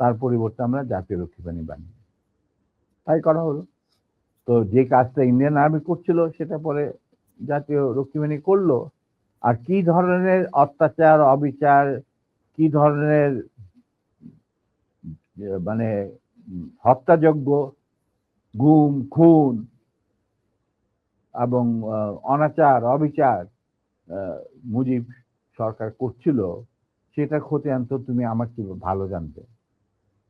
তার পরিবর্তে আমরা জাতীয় রক্ষী বাহিনী বানিয়ে তাই করা হলো। তো যে কাজটা ইন্ডিয়ান আর্মি করছিল সেটা পরে জাতীয় রক্ষী বাহিনী করল। আর কি ধরনের অত্যাচার, অবিচার, কি ধরনের মানে হত্যাযজ্ঞ, গুম, খুন এবং অনাচার, অবিচার মুজিব সরকার করছিল সেটা খতিয়ান তো তুমি আমার চেয়ে ভালো জানবে।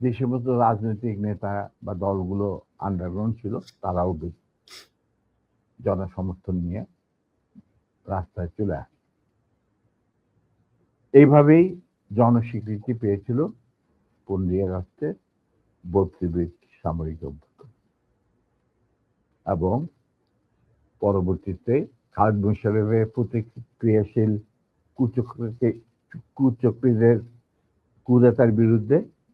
যে সমস্ত রাজনৈতিক নেতা বা দলগুলো আন্ডারগ্রাউন্ড ছিল, তারাও বেশ জনসমর্থন নিয়ে রাস্তায় চলে আসে। এইভাবেই জনস্বীকৃতি পেয়েছিল পনেরোই আগস্টে বত্রিশ সামরিক অভ্যুত্থান। এবং পরবর্তীতে খালেদ মুশারফের প্রতিক্রিয়াশীল কুচক্রকে কুচক্রীদের কুদাতার বিরুদ্ধে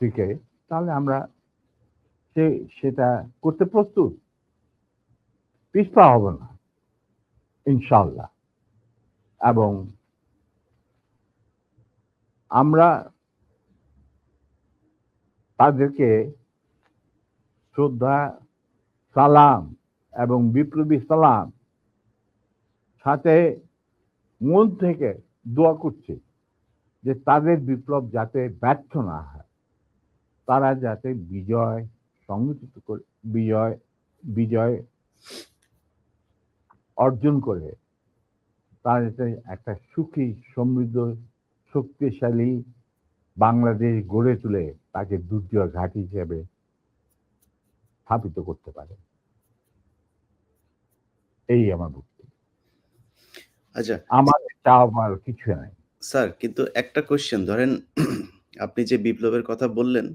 থেকে তাহলে আমরা সে, সেটা করতে প্রস্তুত। পিছপা হব না ইনশাল্লাহ এবং আমরা তাদেরকে শ্রদ্ধা, সালাম এবং বিপ্লবী সালাম সাথে মন থেকে দোয়া করছে যে তাদের বিপ্লব যাতে ব্যর্থ না হয়। তারা যাতে বিজয় সংগঠিত করে বিজয় বিজয় অর্জন করে তারা যাতে একটা সুখী সমৃদ্ধ শক্তিশালী বাংলাদেশ গড়ে তুলে তাকে দুর্যোগ ঘাঁটি হিসেবে স্থাপিত করতে পারে। এই আমার বক্তব্য আচ্ছা। আমার চাওয়ার কিছু নাই। স্যার কিন্তু একটা কোশ্চেন ধরেন আপনি যে বিপ্লবের কথা বললেন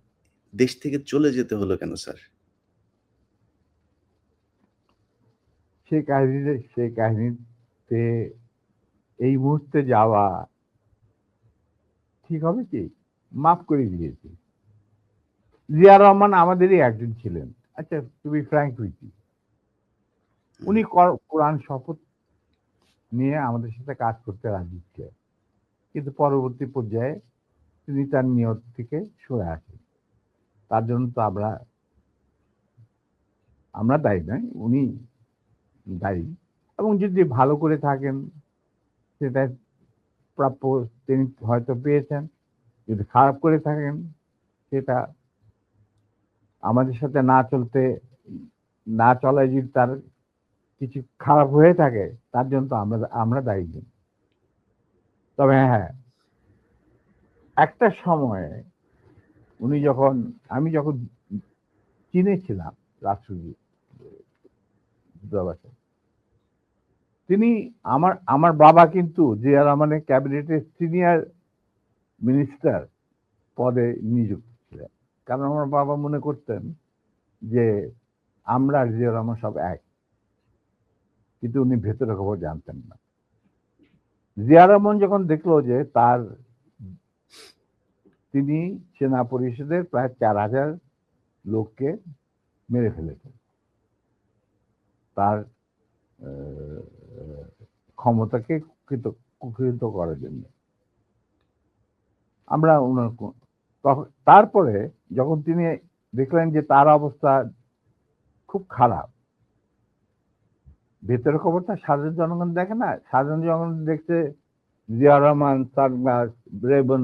দেশ থেকে চলে যেতে হলো কেন স্যার? সেই কাহিনীতে সেই কাহিনীতে এই মুহূর্তে যাওয়া ঠিক হবে কি? মাফ করে দিয়েছি। জিয়া রহমান আমাদেরই একজন ছিলেন। আচ্ছা তুমি ফ্র্যাঙ্ক উইথ উনি কর- কোরআন শপথ নিয়ে আমাদের সাথে কাজ করতে রাজি ছিলেন। কিন্তু পরবর্তী পর্যায়ে তিনি তার নিয়ত থেকে সরে আসেন। তার জন্য তো আমরা আমরা দায়ী নয়, উনি দায়ী। এবং যদি ভালো করে থাকেন, সেটা প্রাপ্য, তিনি হয়তো পেয়েছেন। যদি খারাপ করে থাকেন, সেটা আমাদের সাথে না চলতে, না চলায় যদি তার কিছু খারাপ হয়ে থাকে, তার জন্য তো আমরা আমরা দায়ী। তবে হ্যাঁ একটা সময়ে উনি যখন, আমি যখন চীনে ছিলাম রাষ্ট্রদূত দূতাবাসে তিনি আমার আমার বাবা কিন্তু জিয়া রহমানের ক্যাবিনেটের সিনিয়র মিনিস্টার পদে নিযুক্ত ছিলেন। কারণ আমার বাবা মনে করতেন যে আমরা আর জিয়া রহমান সব এক। কিন্তু উনি ভেতরে খবর জানতেন না। জিয়া রহমান যখন দেখল যে তার তিনি সেনা পরিষদের প্রায় চার হাজার লোককে মেরে ফেলেছেন। তার ক্ষমতাকে কুকৃত কুকৃত করার জন্য। আমরা ওনার তারপরে যখন তিনি দেখলেন যে তার অবস্থা খুব খারাপ ভেতরের খবরটা সাধারণ জনগণ দেখে না। সাধারণ জনগণ দেখছে জিয়া রহমান সানগ্লাস রেবন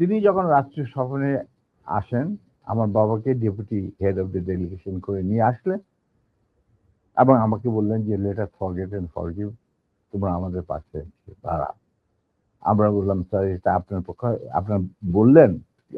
তিনি যখন রাষ্ট্রীয় সফরে আসেন, আমার বাবাকে deputy head of the delegation করে নিয়ে আসলেন এবং আমাকে বললেন যে লেটার ফরগেট ফর ফরগিভ তোমরা আমাদের পাশে দাঁড়া আমরা বললাম, স্যার, এটা আপনার পক্ষে আপনার বললেন